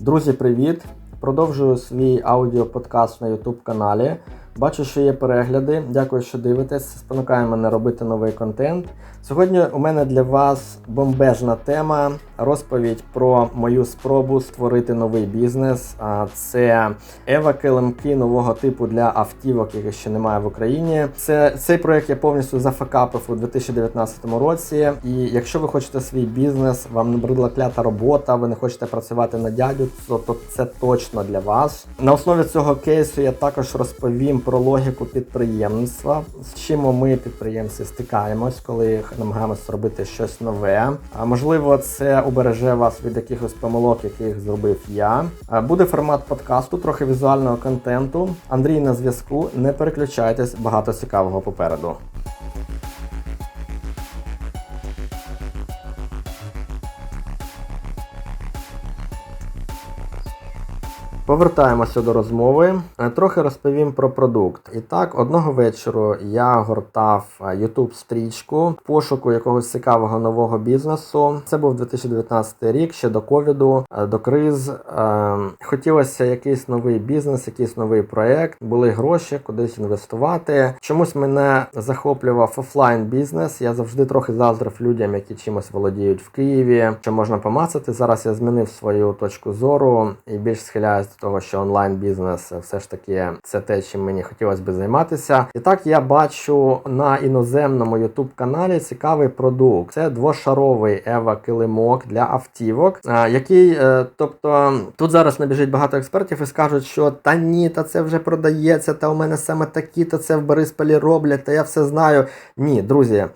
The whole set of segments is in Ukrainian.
Друзі, привіт! Продовжую свій аудіоподкаст на YouTube каналі. Бачу, що є перегляди. Дякую, що дивитесь. Спонукає мене робити новий контент. Сьогодні у мене для вас бомбежна тема розповідь про мою спробу створити новий бізнес. Це Ева килимки нового типу для автівок, яких ще немає в Україні. Це цей проект я повністю зафакапив у 2019 році. І якщо ви хочете свій бізнес, вам набридла клята робота, ви не хочете працювати на дядю, то, то це точно для вас. На основі цього кейсу я також розповім про логіку підприємництва, з чим ми підприємці стикаємось, коли намагаємося робити щось нове. А можливо, це убереже вас від якихось помилок, яких зробив я. Буде формат подкасту, трохи візуального контенту. Андрій на зв'язку. Не переключайтесь, багато цікавого попереду. Повертаємося до розмови. Е, Трохи розповім про продукт. І так, одного вечору я гортав youtube стрічку пошуку якогось цікавого нового бізнесу. Це був 2019 рік, ще до ковіду, е, до криз. Е, Хотілося якийсь новий бізнес, якийсь новий проект. Були гроші, кудись інвестувати. Чомусь мене захоплював офлайн бізнес. Я завжди трохи заздрив людям, які чимось володіють в Києві, що можна помацати. Зараз я змінив свою точку зору і більш схиляюсь того, що онлайн бізнес все ж таки це те, чим мені хотілося би займатися. І так я бачу на іноземному youtube каналі цікавий продукт. Це двошаровий Ева килимок для автівок, який, е, тобто, тут зараз набіжить багато експертів і скажуть, що та ні, та це вже продається, та у мене саме такі, та це в Борисполі роблять, та я все знаю. Ні, друзі,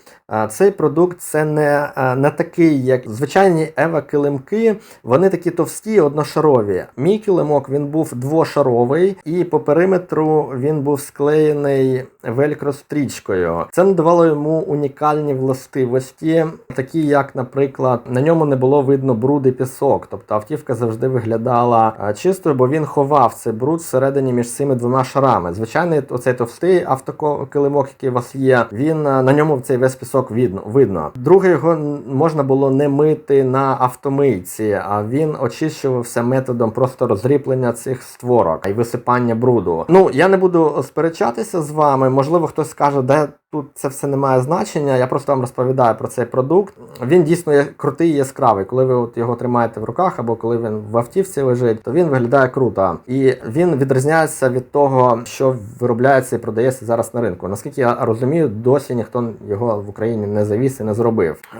цей продукт це не, е, не такий, як звичайні Ева килимки. Вони такі товсті, одношарові. Мій килимок він був двошаровий, і по периметру він був склеєний велькрострічкою. Це надавало йому унікальні властивості, такі як, наприклад, на ньому не було видно бруд і пісок. Тобто автівка завжди виглядала чистою, бо він ховав цей бруд всередині між цими двома шарами. Звичайний оцей товстий автокилимок, який у вас є, він на ньому цей весь пісок видно. видно. Друге, його можна було не мити на автомийці, а він очищувався методом просто розріплення цих створок і висипання бруду. Ну я не буду сперечатися з вами. Можливо, хтось скаже, де тут це все не має значення. Я просто вам розповідаю про цей продукт. Він дійсно є крутий і яскравий. Коли ви от його тримаєте в руках, або коли він в автівці лежить, то він виглядає круто. І він відрізняється від того, що виробляється і продається зараз на ринку. Наскільки я розумію, досі ніхто його в Україні не завіз і не зробив. Е,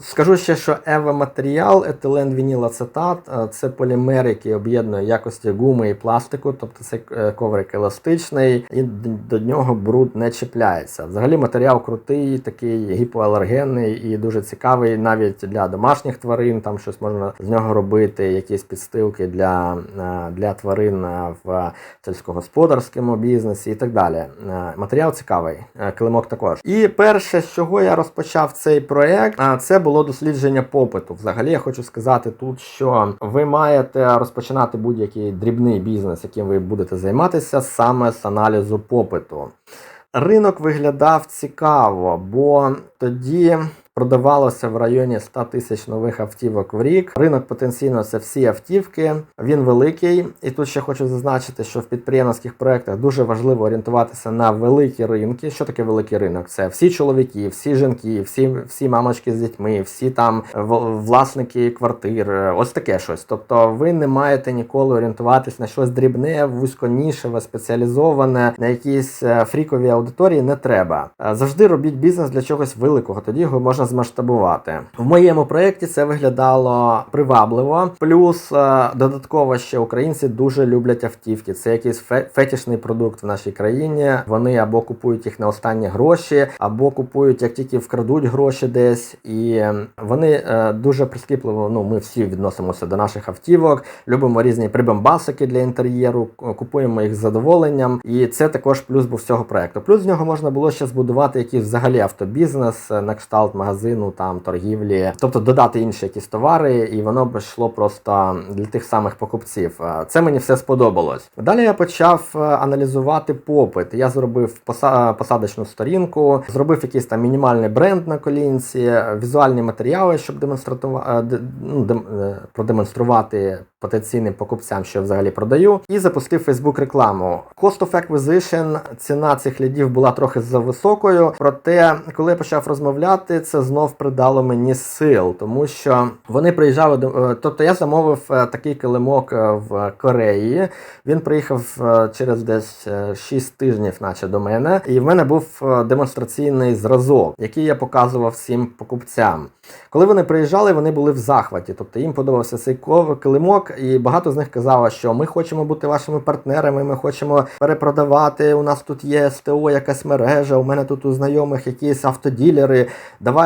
Скажу ще, що ева матеріал, етилен вінілацетат е, це полімер, який об'єднує якості гуми і пластику, тобто це е, коврик еластичний, і до нього бруд не чіпляється. Взагалі матеріал крутий, такий гіпоалергенний і дуже цікавий навіть для домашніх тварин. Там щось можна з нього робити, якісь підстилки для, е, для тварин в сільськогосподарському бізнесі і так далі. Матеріал цікавий, килимок також. І перше, з чого я розпочав цей проект, це було дослідження попиту. Взагалі, я хочу сказати тут, що ви маєте розпочинати будь-який дрібний бізнес, яким ви будете займатися, саме з аналізу попиту. Ринок виглядав цікаво, бо тоді продавалося в районі 100 тисяч нових автівок в рік. Ринок потенційно це всі автівки. Він великий. І тут ще хочу зазначити, що в підприємницьких проєктах дуже важливо орієнтуватися на великі ринки. Що таке великий ринок? Це всі чоловіки, всі жінки, всі всі мамочки з дітьми, всі там власники квартир. Ось таке щось. Тобто, ви не маєте ніколи орієнтуватись на щось дрібне, вузьконішеве, спеціалізоване, на якісь е, фрікові аудиторії не треба. Е, завжди робіть бізнес для чогось великого. Тоді його можна змасштабувати. В моєму проєкті це виглядало привабливо. Плюс е, додатково ще українці дуже люблять автівки. Це якийсь фетішний продукт в нашій країні. Вони або купують їх на останні гроші, або купують як тільки вкрадуть гроші десь. І вони е, дуже прискіпливо. Ну, ми всі відносимося до наших автівок, любимо різні прибамбасики для інтер'єру, купуємо їх з задоволенням. І це також плюс був цього проекту. Плюс з нього можна було ще збудувати якийсь взагалі автобізнес на кшталт магазину магазину, там торгівлі, тобто додати інші якісь товари, і воно б йшло просто для тих самих покупців. Е, Це мені все сподобалось. Далі я почав е, аналізувати попит. Я зробив посадочну сторінку, зробив якийсь там мінімальний бренд на колінці, візуальні матеріали, щоб демонструвати ну, е, продемонструвати потенційним покупцям, що я взагалі продаю, і запустив Facebook рекламу. Cost of acquisition, ціна цих лідів була трохи зависокою. Проте, коли я почав розмовляти, це знов придало мені сил, тому що вони приїжджали до. е, Тобто я замовив е, такий килимок е, в Кореї. Він приїхав через десь е, 6 тижнів, наче до мене, і в мене був демонстраційний зразок, який я показував всім покупцям. Коли вони приїжджали, вони були в захваті, тобто їм подобався цей килимок, і багато з них казало, що ми хочемо бути вашими партнерами, ми хочемо перепродавати. У нас тут є СТО, якась мережа, у мене тут у знайомих якісь автоділери.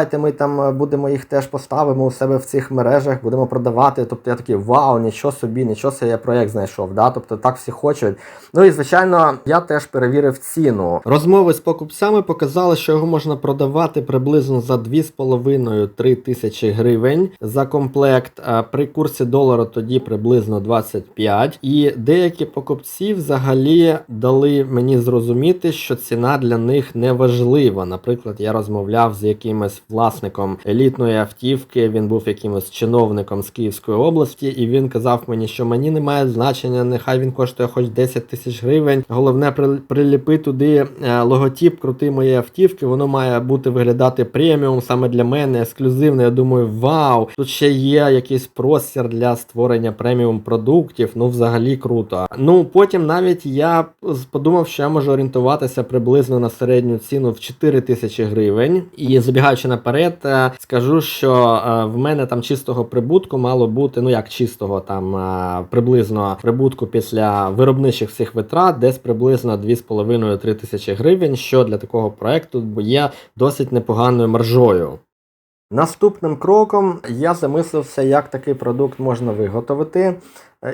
Давайте ми там е, будемо їх теж поставимо у себе в цих мережах, будемо продавати. Тобто я такий вау, нічого собі, нічого собі я проєкт знайшов. Да? Тобто так всі хочуть. Ну і звичайно, я теж перевірив ціну. Розмови з покупцями показали, що його можна продавати приблизно за 2,5-3 тисячі гривень за комплект. А При курсі долару тоді приблизно 25. І деякі покупці взагалі дали мені зрозуміти, що ціна для них не важлива. Наприклад, я розмовляв з якимось власником елітної автівки. Він був якимось чиновником з Київської області, і він казав мені, що мені немає значення, нехай він коштує хоч 10 тисяч гривень. Головне приліпи туди е, логотип крутий моєї автівки. Воно має бути виглядати преміум саме для мене, ексклюзивно. Я думаю, вау, тут ще є якийсь простір для створення преміум продуктів. Ну, взагалі круто. Ну потім навіть я подумав, що я можу орієнтуватися приблизно на середню ціну в 4 тисячі гривень. І забігаючи наперед, е, скажу, що е, в мене там чистого прибутку мало бути, ну як чистого, там е, приблизно прибутку після виробничих всіх витрат, десь приблизно 2,5-3 тисячі гривень, що для такого проекту є досить непоганою маржою. Наступним кроком я замислився, як такий продукт можна виготовити,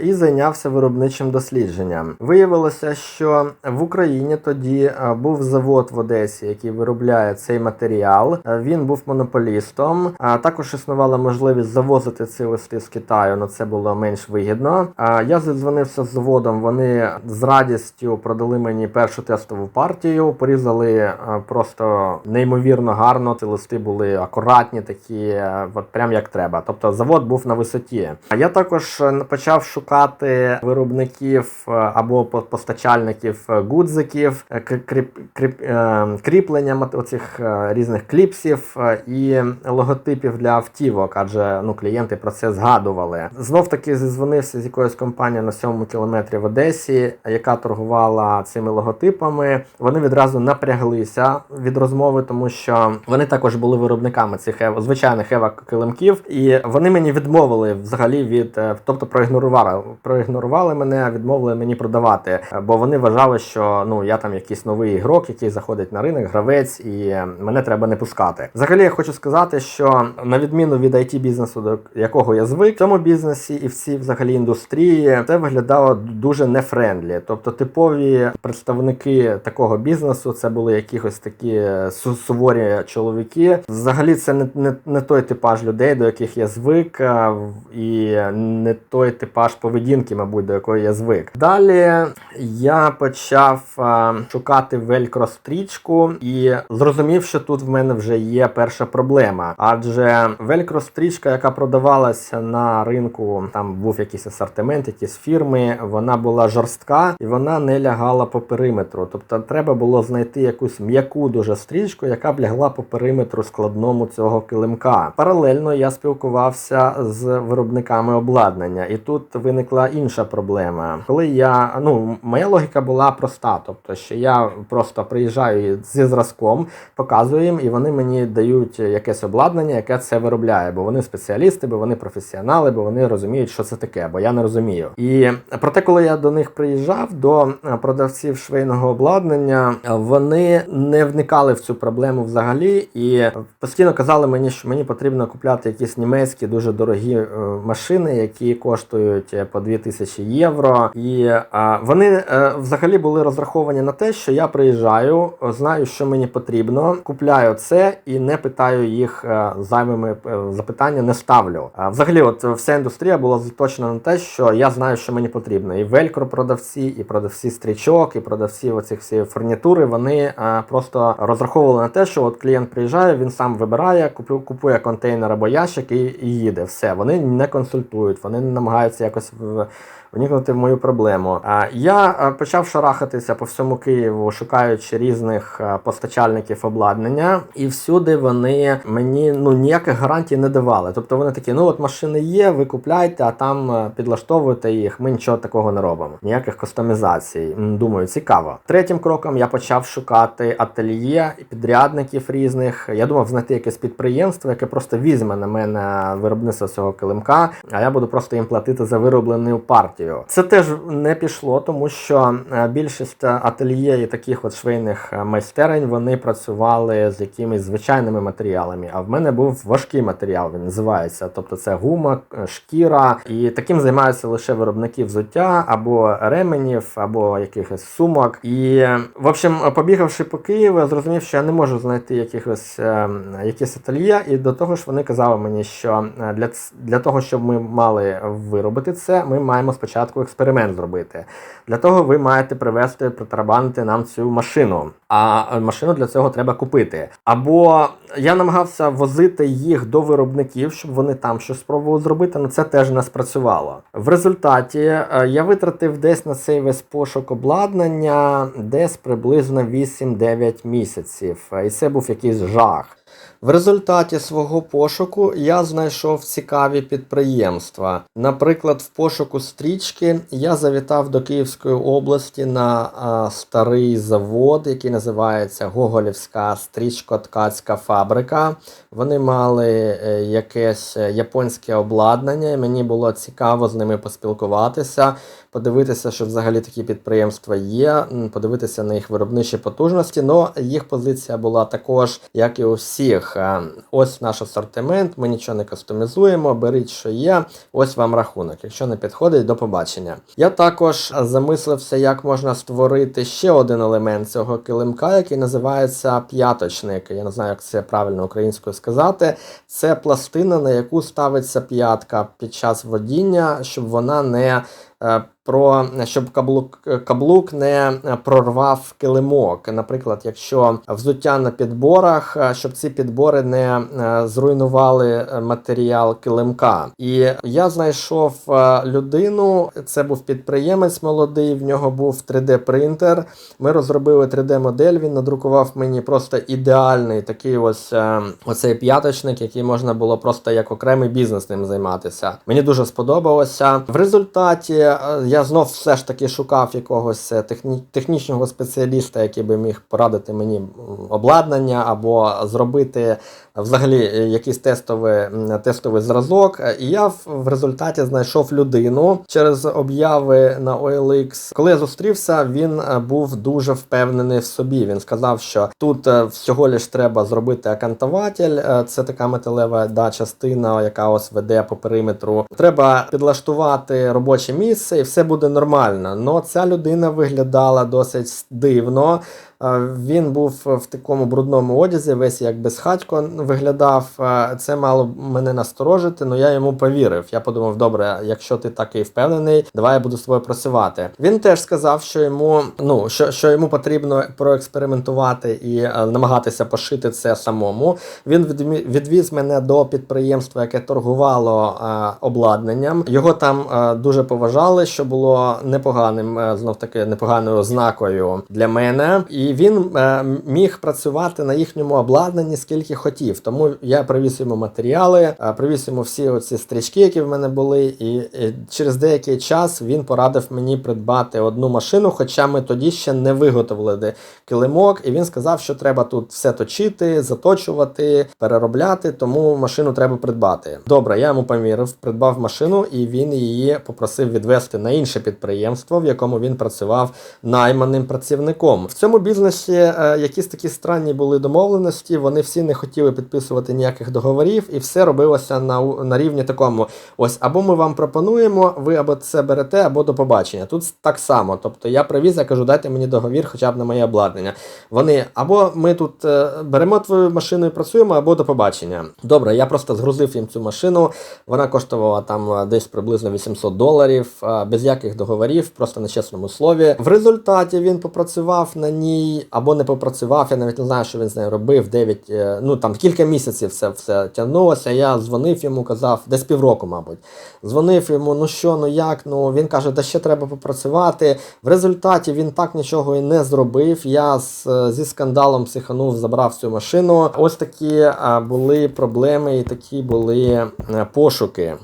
і зайнявся виробничим дослідженням. Виявилося, що в Україні тоді е, був завод в Одесі, який виробляє цей матеріал. Е, Він був монополістом. Також існувала можливість завозити ці листи з Китаю, але це було менш вигідно. Я задзвонився з заводом. Вони з радістю продали мені першу тестову партію. Порізали е, просто неймовірно гарно. Ці листи були акуратні, такі, от прям як треба. Тобто завод був на висоті. А я також почав шукати виробників е, або постачальників е, гудзиків, е, кріп, кріп, кріплення оцих різних кліпсів і логотипів для автівок, адже ну клієнти про це згадували. Знов таки зізвонився з якоюсь компанією на сьомому кілометрі в Одесі, яка торгувала цими логотипами. Вони відразу напряглися від розмови, тому що вони також були виробниками цих звичайних ева килимків, і вони мені відмовили взагалі від, тобто проігнорували, проігнорували мене, відмовили мені продавати, бо вони вважали, що ну я там якийсь новий ігрок, який заходить на ринок, гравець, і е, мене треба не пускати. Взагалі, я хочу сказати, що на відміну від it бізнесу, до якого я звик, в цьому бізнесі і в цій взагалі індустрії це виглядало дуже нефрендлі. Тобто, типові представники такого бізнесу це були якихось такі е, суворі чоловіки. Взагалі, це не, не, не той типаж людей, до яких я звик, е, і не той типаж поведінки, мабуть, до якої я звик. Далі я почав е, шукати велькро-стрічку і зрозумів, що тут в мене вже є перша проблема. Адже велькро-стрічка, яка продавалася на ринку, там був якийсь асортимент, якісь фірми, вона була жорстка і вона не лягала по периметру. Тобто треба було знайти якусь м'яку дуже стрічку, яка б лягла по периметру складному цього килимка. Паралельно я спілкувався з виробниками обладнання, і тут виникла інша проблема. Коли я ну моя логіка була проста, тобто що я просто приїжджаю зі зразком, показую їм, і вони мені дають якесь обладнання, яке це виробляє, бо вони спеціалісти, бо вони професіонали, бо вони розуміють, що це таке, бо я не розумію. І проте, коли я до них приїжджав, до е, продавців швейного обладнання, вони не вникали в цю проблему взагалі і постійно казали мені, що мені потрібно купляти якісь німецькі дуже дорогі е, машини, які коштують по 2 тисячі євро. І вони е, взагалі були розраховані на те, що я приїжджаю, знаю, що мені потрібно, купляю це і не питаю їх е, зайвими е, запитання, не ставлю. Взагалі, от вся індустрія була заточена на те, що я знаю, що мені потрібно. І велькро продавці, і продавці стрічок, і продавці оцих всі фурнітури. Вони просто розраховували на те, що от клієнт приїжджає, він сам вибирає, купує, контейнер або ящик і їде. Все, вони не консультують, вони не намагаються якось в. Вникнути в мою проблему. Я почав шарахатися по всьому Києву, шукаючи різних постачальників обладнання, і всюди вони мені ну ніяких гарантій не давали. Тобто вони такі: ну от машини є, ви купляйте, а там підлаштовуйте їх. Ми нічого такого не робимо. Ніяких кастомізацій. Думаю, цікаво. Третім кроком я почав шукати ательє і підрядників різних. Я думав знайти якесь підприємство, яке просто візьме на мене виробництво цього килимка, а я буду просто їм платити за вироблену партію. Це теж не пішло, тому що е, більшість ательє і таких от швейних е, майстерень вони працювали з якимись звичайними матеріалами. А в мене був важкий матеріал, він називається. Тобто це гума, е, шкіра, і таким займаються лише виробники взуття або ременів, або якихось сумок. І в общем, побігавши по Києву, я зрозумів, що я не можу знайти якихось якісь ательє, і до того ж вони казали мені, що для, для того, щоб ми мали виробити це, ми маємо спочатку експеримент зробити. Для того ви маєте привезти, притарабанити нам цю машину. А е, машину для цього треба купити. Або я намагався возити їх до виробників, щоб вони там щось спробували зробити, але це теж не спрацювало. В результаті е, я витратив десь на цей весь пошук обладнання десь приблизно 8-9 місяців. І це був якийсь жах. В результаті свого пошуку я знайшов цікаві підприємства. Наприклад, в пошуку стрічки я завітав до Київської області на а, старий завод, який називається Гоголівська стрічко-ткацька фабрика. Вони мали е, якесь е, японське обладнання, і мені було цікаво з ними поспілкуватися, подивитися, що взагалі такі підприємства є, подивитися на їх виробничі потужності. Но їх позиція була також, як і у всіх. Е, Ось наш асортимент, ми нічого не кастомізуємо, беріть, що є. Ось вам рахунок. Якщо не підходить, до побачення. Я також замислився, як можна створити ще один елемент цього килимка, який називається п'яточник. Я не знаю, як це правильно українською сказати. Це пластина, на яку ставиться п'ятка під час водіння, щоб вона не про щоб каблук, каблук не прорвав килимок. Наприклад, якщо взуття на підборах, е, щоб ці підбори не е, зруйнували е, матеріал килимка. І я знайшов е, людину, це був підприємець молодий, в нього був 3D-принтер. Ми розробили 3D-модель, він надрукував мені просто ідеальний такий ось е, оцей п'яточник, який можна було просто як окремий бізнес ним займатися. Мені дуже сподобалося. В результаті е, я знов все ж таки шукав якогось е, техні- технічного спеціаліста, який би міг порадити мені обладнання або зробити е, взагалі е, якийсь тестовий, тестовий зразок. Е, І я в, результаті знайшов людину через обяви на OLX. Коли я зустрівся, він е, був дуже впевнений в собі. Він сказав, що тут е, всього лиш треба зробити акантователь. Е, Це така металева да, частина, яка ось веде по периметру. Треба підлаштувати робоче місце, і все буде нормально. Но ця людина виглядала досить дивно. Е, Він був в такому брудному одязі, весь як безхатько виглядав. Е, Це мало мене насторожити, але я йому повірив. Я подумав, добре, якщо ти такий впевнений, давай я буду з тобою працювати. Він теж сказав, що йому ну що, що йому потрібно проекспериментувати і е, намагатися пошити це самому. Він відвіз мене до підприємства, яке торгувало обладнанням. Його там дуже поважали, що було непоганим, знов таки непоганою ознакою для мене. І він е, міг працювати на їхньому обладнанні скільки хотів. Тому я привіз йому матеріали, е, привіз йому всі оці стрічки, які в мене були. І, і через деякий час він порадив мені придбати одну машину, хоча ми тоді ще не виготовили килимок. І він сказав, що треба тут все точити, заточувати, переробляти, тому машину треба придбати. Добре, я йому повірив, придбав машину, і він її попросив відвести на інше підприємство, в якому він працював найманим працівником. В цьому бізнесі бізнесі якісь такі странні були домовленості. Вони всі не хотіли підписувати ніяких договорів, і все робилося на, на рівні такому: ось або ми вам пропонуємо, ви або це берете, або до побачення. Тут так само. Тобто я привіз, я кажу, дайте мені договір, хоча б на моє обладнання. Вони або ми тут е, беремо твою машину і працюємо, або до побачення. Добре, я просто згрузив їм цю машину. Вона коштувала там е, десь приблизно 800 доларів, е, без яких договорів, просто на чесному слові. В результаті він попрацював на ній або не попрацював. Я навіть не знаю, що він з нею робив. 9, е, ну там кілька місяців все, все тягнулося. Я дзвонив йому, казав, десь півроку, мабуть. Дзвонив йому, ну що, ну як? Ну він каже, да ще треба попрацювати. В результаті він так нічого і не зробив. Я з, е, зі скандалом психанув, забрав цю машину. Ось такі були проблеми і такі були е, пошуки.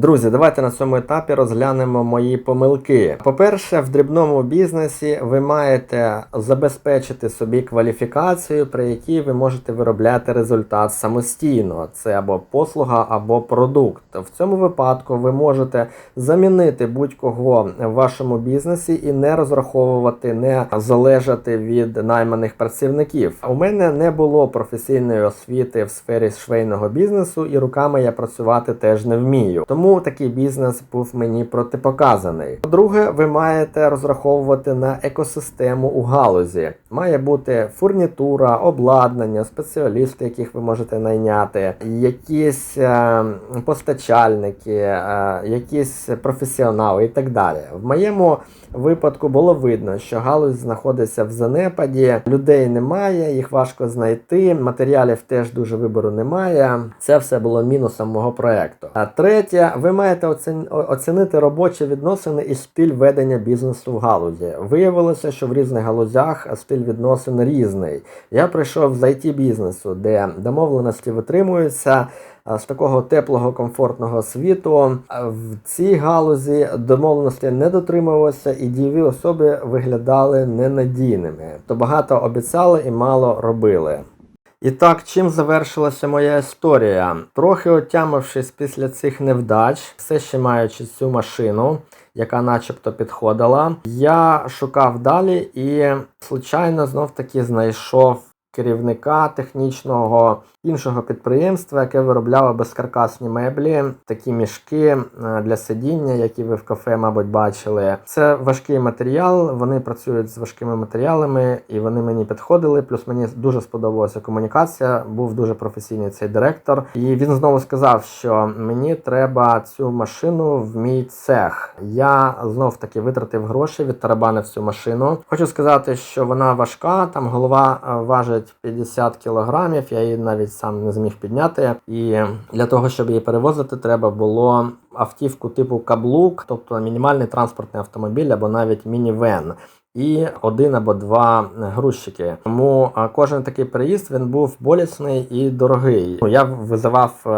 Друзі, давайте на цьому етапі розглянемо мої помилки. По-перше, в дрібному бізнесі ви маєте забезпечити собі кваліфікацію, при якій ви можете виробляти результат самостійно. Це або послуга, або продукт. В цьому випадку ви можете замінити будь-кого в вашому бізнесі і не розраховувати, не залежати від найманих працівників. У мене не було професійної освіти в сфері швейного бізнесу, і руками я працювати теж не вмію. Тому такий бізнес був мені протипоказаний. По-друге, ви маєте розраховувати на екосистему у галузі. Має бути фурнітура, обладнання, спеціалісти, яких ви можете найняти, якісь е, постачальники, е, якісь професіонали і так далі. В моєму випадку було видно, що галузь знаходиться в занепаді, людей немає, їх важко знайти, матеріалів теж дуже вибору немає. Це все було мінусом мого проекту. А третє, ви маєте оцінити робочі відносини і стиль ведення бізнесу в галузі. Виявилося, що в різних галузях стиль відносин різний. Я прийшов з it бізнесу, де домовленості витримуються. З такого теплого, комфортного світу в цій галузі домовленості не дотримувалося, і дієві особи виглядали ненадійними. То багато обіцяли і мало робили. І так, чим завершилася моя історія? Трохи отямившись після цих невдач, все ще маючи цю машину, яка начебто підходила, я шукав далі і, случайно, знов таки знайшов керівника технічного іншого підприємства, яке виробляло безкаркасні меблі, такі мішки е, для сидіння, які ви в кафе, мабуть, бачили. Це важкий матеріал. Вони працюють з важкими матеріалами, і вони мені підходили. Плюс мені дуже сподобалася комунікація. Був дуже професійний цей директор. І він знову сказав, що мені треба цю машину в мій цех. Я знов таки витратив гроші, відтарабанив цю машину. Хочу сказати, що вона важка. Там голова е, важить 50 кілограмів. Я її навіть сам не зміг підняти. І для того, щоб її перевозити, треба було автівку типу каблук, тобто мінімальний транспортний автомобіль або навіть мінівен. І один або два грузчики. Тому кожен такий переїзд він був болісний і дорогий. Я визивав е,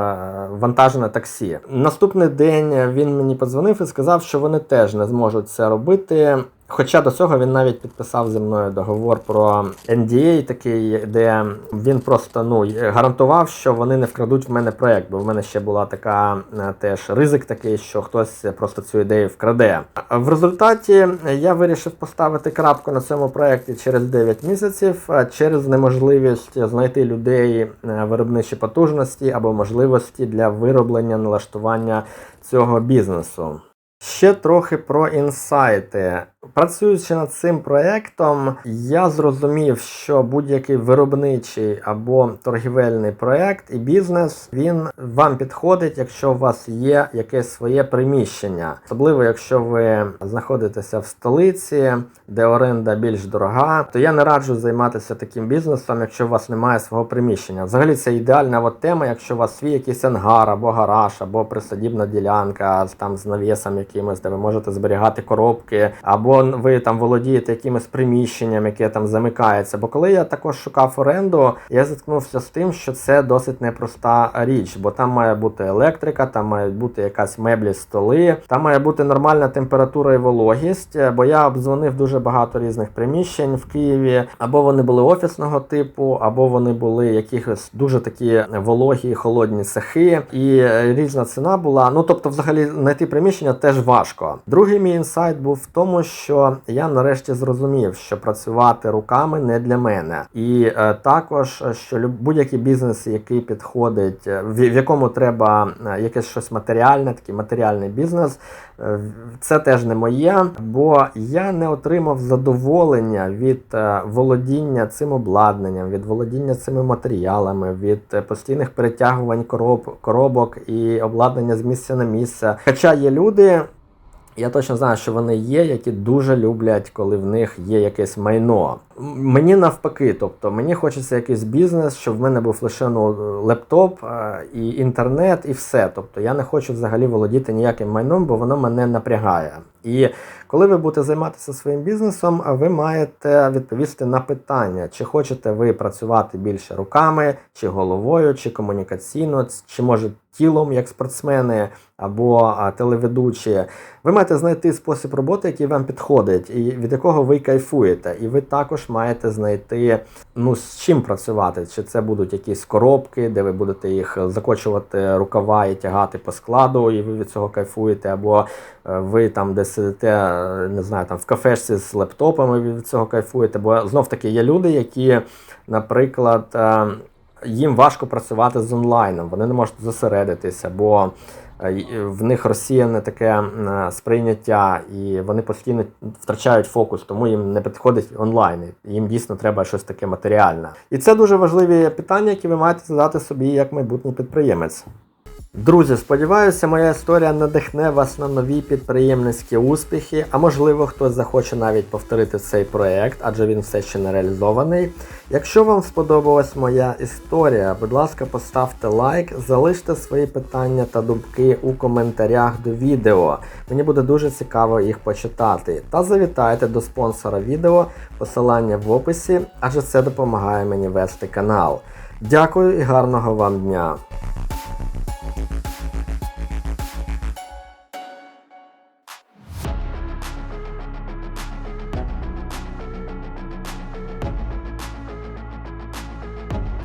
вантажне таксі. Наступний день він мені подзвонив і сказав, що вони теж не зможуть це робити. Хоча до цього він навіть підписав зі мною договор про NDA, такий, де він просто ну гарантував, що вони не вкрадуть в мене проект, бо в мене ще була така е, теж ризик такий, що хтось просто цю ідею вкраде. В результаті я вирішив поставити крапку на цьому проекті через 9 місяців, е, через неможливість знайти людей е, виробничі потужності або можливості для вироблення налаштування цього бізнесу. Ще трохи про інсайти. Працюючи над цим проектом, я зрозумів, що будь-який виробничий або торгівельний проект і бізнес він вам підходить, якщо у вас є якесь своє приміщення, особливо якщо ви знаходитеся в столиці, де оренда більш дорога, то я не раджу займатися таким бізнесом, якщо у вас немає свого приміщення. Взагалі це ідеальна от тема, якщо у вас свій якийсь ангар або гараж, або присадібна ділянка там з навісом якимось, де ви можете зберігати коробки, або ви там володієте якимось приміщенням, яке там замикається. Бо коли я також шукав оренду, я зіткнувся з тим, що це досить непроста річ, бо там має бути електрика, там має бути якась меблі, столи, там має бути нормальна температура і вологість. Бо я обдзвонив дуже багато різних приміщень в Києві, або вони були офісного типу, або вони були якихось дуже такі вологі, холодні цехи, і різна ціна була. Ну тобто, взагалі, знайти приміщення теж важко. Другий мій інсайт був в тому, що я нарешті зрозумів, що працювати руками не для мене, і е, також е, що будь-який бізнес, який підходить, е, в, в якому треба е, якесь щось матеріальне, такий матеріальний бізнес, е, це теж не моє, бо я не отримав задоволення від е, володіння цим обладнанням, від володіння цими матеріалами, від постійних перетягувань короб, коробок і обладнання з місця на місце. Хоча є люди. Я точно знаю, що вони є, які дуже люблять, коли в них є якесь майно. Мені навпаки, тобто мені хочеться якийсь бізнес, щоб в мене був лише ну, лептоп і інтернет, і все. Тобто я не хочу взагалі володіти ніяким майном, бо воно мене напрягає. І коли ви будете займатися своїм бізнесом, ви маєте відповісти на питання, чи хочете ви працювати більше руками, чи головою, чи комунікаційно, чи може тілом, як спортсмени або телеведучі. Ви маєте знайти спосіб роботи, який вам підходить, і від якого ви кайфуєте. І ви також маєте знайти, ну з чим працювати. Чи це будуть якісь коробки, де ви будете їх закочувати рукава і тягати по складу, і ви від цього кайфуєте, або е, ви там десь сидите, е, не знаю, там в кафешці з лептопами, ви від цього кайфуєте. Бо знов таки є люди, які, наприклад. Е, їм важко працювати з онлайном, вони не можуть зосередитися, бо е, в них розсіяне таке сприйняття, і вони постійно втрачають фокус, тому їм не підходить онлайн. Їм дійсно треба щось таке матеріальне. І це дуже важливі питання, які ви маєте задати собі як майбутній підприємець. Друзі, сподіваюся, моя історія надихне вас на нові підприємницькі успіхи, а можливо, хтось захоче навіть повторити цей проект, адже він все ще не реалізований. Якщо вам сподобалась моя історія, будь ласка, поставте лайк, залиште свої питання та думки у коментарях до відео. Мені буде дуже цікаво їх почитати. Та завітайте до спонсора відео, посилання в описі, адже це допомагає мені вести канал. Дякую і гарного вам дня!